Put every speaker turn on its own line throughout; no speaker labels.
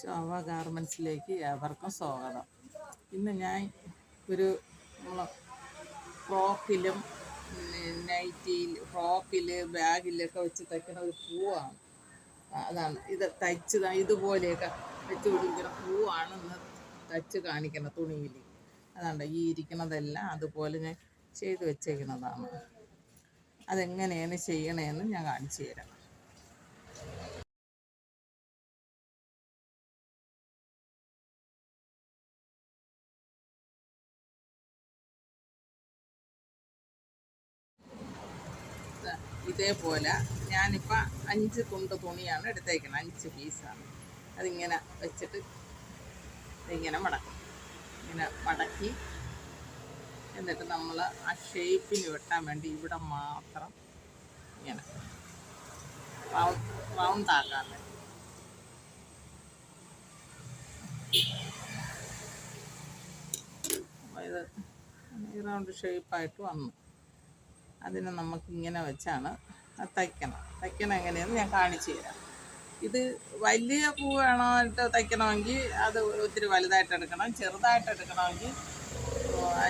ശോഭ ഗാർമെൻസിലേക്ക് ഏവർക്കും സ്വാഗതം. ഇന്ന് ഞാൻ ഒരു ഫ്രോക്കിലും നൈറ്റിയിൽ ഫ്രോക്കിൽ ബാഗിലൊക്കെ വെച്ച് തയ്ക്കുന്ന ഒരു പൂവാണ്. അതാണ് ഇത് തയ്ച്ച് ഇതുപോലെയൊക്കെ വെച്ച് പിടിക്കുന്ന പൂവാണ് ഇന്ന് തയ്ച്ച് കാണിക്കുന്ന തുണിയിൽ. അതാണ് ഈ ഇരിക്കുന്നതെല്ലാം അതുപോലെ ഞാൻ ചെയ്ത് വെച്ചേക്കുന്നതാണ്. അതെങ്ങനെയാണ് ചെയ്യണതെന്ന് ഞാൻ കാണിച്ചു തരാം. ഇതേപോലെ ഞാനിപ്പോൾ അഞ്ച് തുണ്ട് തുണിയാണ് എടുത്തേക്കുന്നത് അഞ്ച് പീസാണ്. അതിങ്ങനെ വെച്ചിട്ട് ഇങ്ങനെ മടക്കും. ഇങ്ങനെ മടക്കി എന്നിട്ട് നമ്മൾ ആ ഷേപ്പിന് വെട്ടാൻ വേണ്ടി ഇവിടെ മാത്രം ഇങ്ങനെ റൗണ്ട് റൗണ്ട് ആക്കാൻ വേണ്ടി. അപ്പോൾ ഇത് റൗണ്ട് ഷേപ്പായിട്ട് വന്നു. അതിനെ നമുക്ക് ഇങ്ങനെ വെച്ചാണ് തയ്ക്കണം. തയ്ക്കണം എങ്ങനെയെന്ന് ഞാൻ കാണിച്ചു തരാം. ഇത് വലിയ പൂ വേണമായിട്ട് തയ്ക്കണമെങ്കിൽ അത് ഒത്തിരി വലുതായിട്ട് എടുക്കണം ചെറുതായിട്ട് എടുക്കണമെങ്കിൽ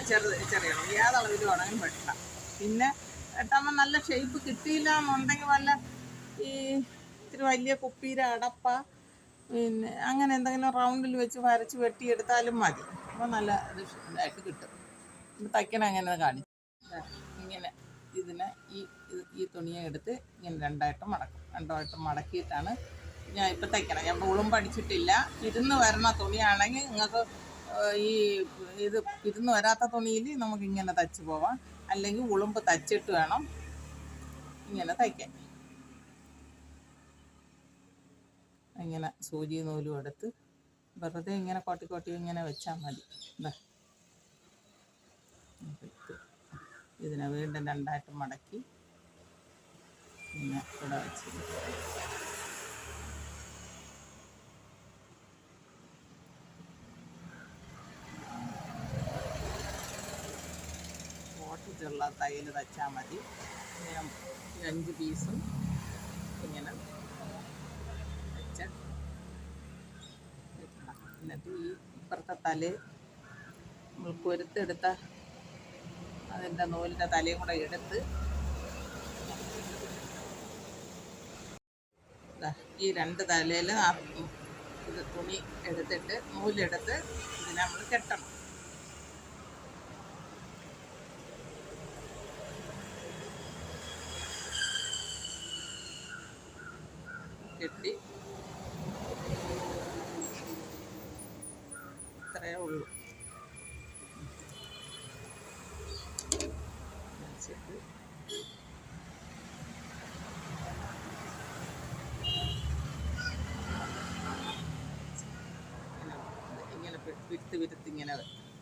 ചെറുത് ചെറിയണം ഏതളവിൽ വേണമെങ്കിലും വെട്ടണം പിന്നെ വെട്ടാകുമ്പോൾ നല്ല ഷേപ്പ് കിട്ടിയില്ല എന്നുണ്ടെങ്കിൽ വല്ല ഈ ഇത്തിരി വലിയ കുപ്പീര അടപ്പ പിന്നെ അങ്ങനെ എന്തെങ്കിലും റൗണ്ടിൽ വെച്ച് വരച്ച് വെട്ടിയെടുത്താലും മതി. അപ്പോൾ നല്ല ഇത് ഇതായിട്ട് കിട്ടും. തയ്ക്കണം അങ്ങനെ കാണിച്ചു ഇതിനെ ഈ ഈ തുണിയെ എടുത്ത് ഇങ്ങനെ രണ്ടായിട്ട് മടക്കും. രണ്ടായിട്ട് മടക്കിയിട്ടാണ് ഞാൻ ഇപ്പം തയ്ക്കണം. ഞാൻ ഉളും പഠിച്ചിട്ടില്ല. ഇരുന്ന് വരണ തുണിയാണെങ്കിൽ നിങ്ങൾക്ക് ഈ ഇത് ഇരുന്ന് വരാത്ത തുണിയിൽ നമുക്ക് ഇങ്ങനെ തയ്ച്ച് പോവാം. അല്ലെങ്കിൽ ഉളുമ്പ് തച്ചിട്ട് വേണം ഇങ്ങനെ തയ്ക്കാൻ. ഇങ്ങനെ സൂചി നൂലും എടുത്ത് വെറുതെ ഇങ്ങനെ കോട്ടി കോട്ടി ഇങ്ങനെ വെച്ചാൽ മതി. ഇതാ ഇതിനെ വീണ്ടും രണ്ടായിട്ട് മടക്കി പിന്നെ ഇവിടെ വെച്ച് ഓട്ടിച്ചുള്ള തയ്യൽ തച്ചാൽ മതി അഞ്ച് പീസും ഇങ്ങനെ വെച്ച്. എന്നിട്ട് ഈ ഇപ്പുറത്തെ തല നമ്മൾ കൊരുത്തെടുത്ത അതിന്റെ നൂലിന്റെ തലയും കൂടെ എടുത്ത് ഈ രണ്ട് തലയിൽ ആ ഇത് തുണി എടുത്തിട്ട് നൂലെടുത്ത് ഇതിനെ നമ്മൾ കെട്ടണം. കെട്ടി ഇങ്ങനെ വിരുത്ത് ഇങ്ങനെ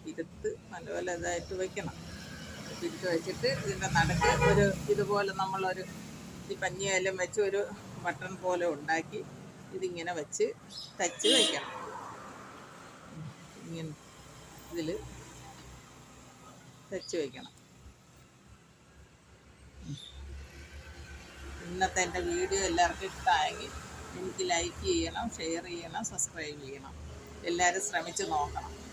വിരുത്ത് നല്ലപോലെ ഇതായിട്ട് വെക്കണം. വിരുത്ത് വെച്ചിട്ട് ഇതിന്റെ നടുക്ക് ഒരു ഇതുപോലെ നമ്മളൊരു ഈ പഞ്ഞിയെല്ലാം വെച്ച് ഒരു ബട്ടൺ പോലെ ഉണ്ടാക്കി ഇതിങ്ങനെ വെച്ച് തച്ച് വയ്ക്കണം ഇങ്ങനെ ഇതിൽ തച്ച് വയ്ക്കണം ഇന്നത്തെ എന്റെ വീഡിയോ എല്ലാവർക്കും ഇഷ്ടമായെങ്കിൽ എനിക്ക് ലൈക്ക് ചെയ്യണം ഷെയർ ചെയ്യണം സബ്സ്ക്രൈബ് ചെയ്യണം. എല്ലാവരും ശ്രമിച്ചു നോക്കണം.